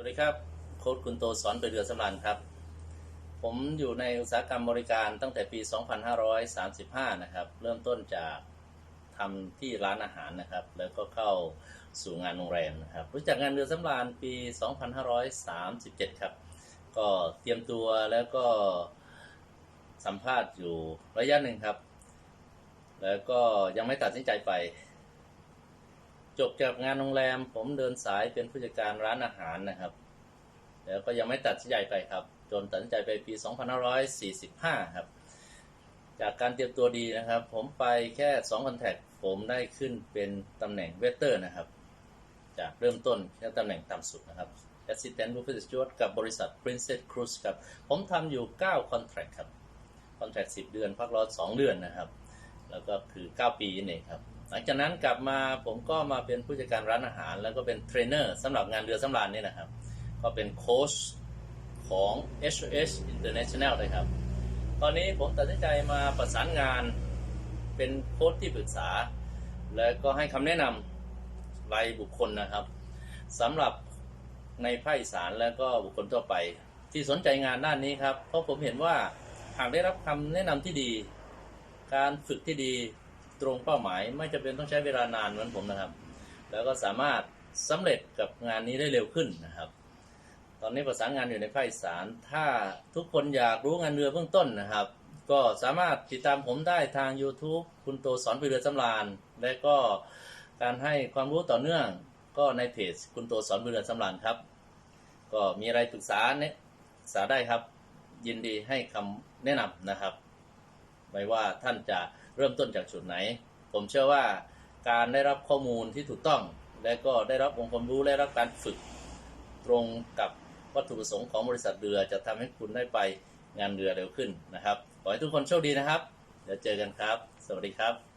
วัสดีครับ โค้ดคุณโตสอนไปเรือสำรันครับ ผมอยู่ในอุตสาหกรรมบริการตั้งแต่ปี 2535 นะครับ เริ่มต้นจากทำที่ร้านอาหารนะครับ แล้วก็เข้าสู่งานโรงแรมนะครับ รู้จักงานเรือสำราญปี 2537 ครับ ก็เตรียมตัวแล้วก็สัมภาษณ์อยู่ระยะหนึ่งครับ แล้วก็ยังไม่ตัดสินใจไป จบจากงานโรงแรม ผมเดินสายเป็นผู้จัดการร้านอาหารนะครับ แล้วก็ยังไม่ตัดสินใจไปครับ จนตัดสินใจไปปี 2545 ครับ จากการเตรียมตัวดีนะครับ ผมไปแค่2คอนแทคผมได้ขึ้นเป็นตำแหน่งเวเตอร์นะครับ จากเริ่มต้นแค่ตำแหน่งต่ำสุดนะครับ Assistant Buffet Steward กับบริษัท Princess Cruise ครับ ผมทำอยู่9คอนแทคครับคอนแทค10 เดือน พักร้อน2เดือนนะครับ แล้วก็คือ 9 ปีนั่นเองครับ หลังจากนั้นกลับมาผมก็มาเป็นผู้จัดการร้านอาหาร แล้วก็เป็นเทรนเนอร์สำหรับงานเรือสำราญนี่นะครับ ก็เป็นโค้ชของ HOS International เลยครับ ตอนนี้ผมตัดสินใจมาประสานงานเป็นโค้ชที่ปรึกษา แล้วก็ให้คำแนะนำรายบุคคลนะครับสำหรับในภาคอีสานแล้วก็บุคคลทั่วไป ที่สนใจงานด้านนี้ครับ เพราะผมเห็นว่าหากได้รับคำแนะนำที่ดี การฝึกที่ดี ตรงเป้าหมาย ไม่จำเป็นต้องใช้เวลานานเหมือนผมนะครับ แล้วก็สามารถสำเร็จกับงานนี้ได้เร็วขึ้นนะครับ ตอนนี้ประสานงานอยู่ในภาคอีสานถ้าทุกคนอยากรู้งานเรือเบื้องต้นนะครับ ก็สามารถติดตามผมได้ทาง YouTube คุณโตสอนไปเรือสำราญและก็การให้ความรู้ต่อเนื่องก็ในเพจคุณโตสอนไปเรือสำราญครับ ก็มีอะไรปรึกษาเนี่ยปรึกษาได้ครับ ยินดีให้คำแนะนำนะครับ ไม่ว่าท่านจะเริ่มต้นจากจุดไหน ผมเชื่อว่าการได้รับข้อมูลที่ถูกต้อง และก็ได้รับองค์ความรู้และรับการฝึกตรงกับวัตถุประสงค์ของบริษัทเรือจะทำให้คุณได้ไปงานเรือเร็วขึ้นนะครับ ขอให้ทุกคนโชคดีนะครับ เดี๋ยวเจอกันครับ สวัสดีครับ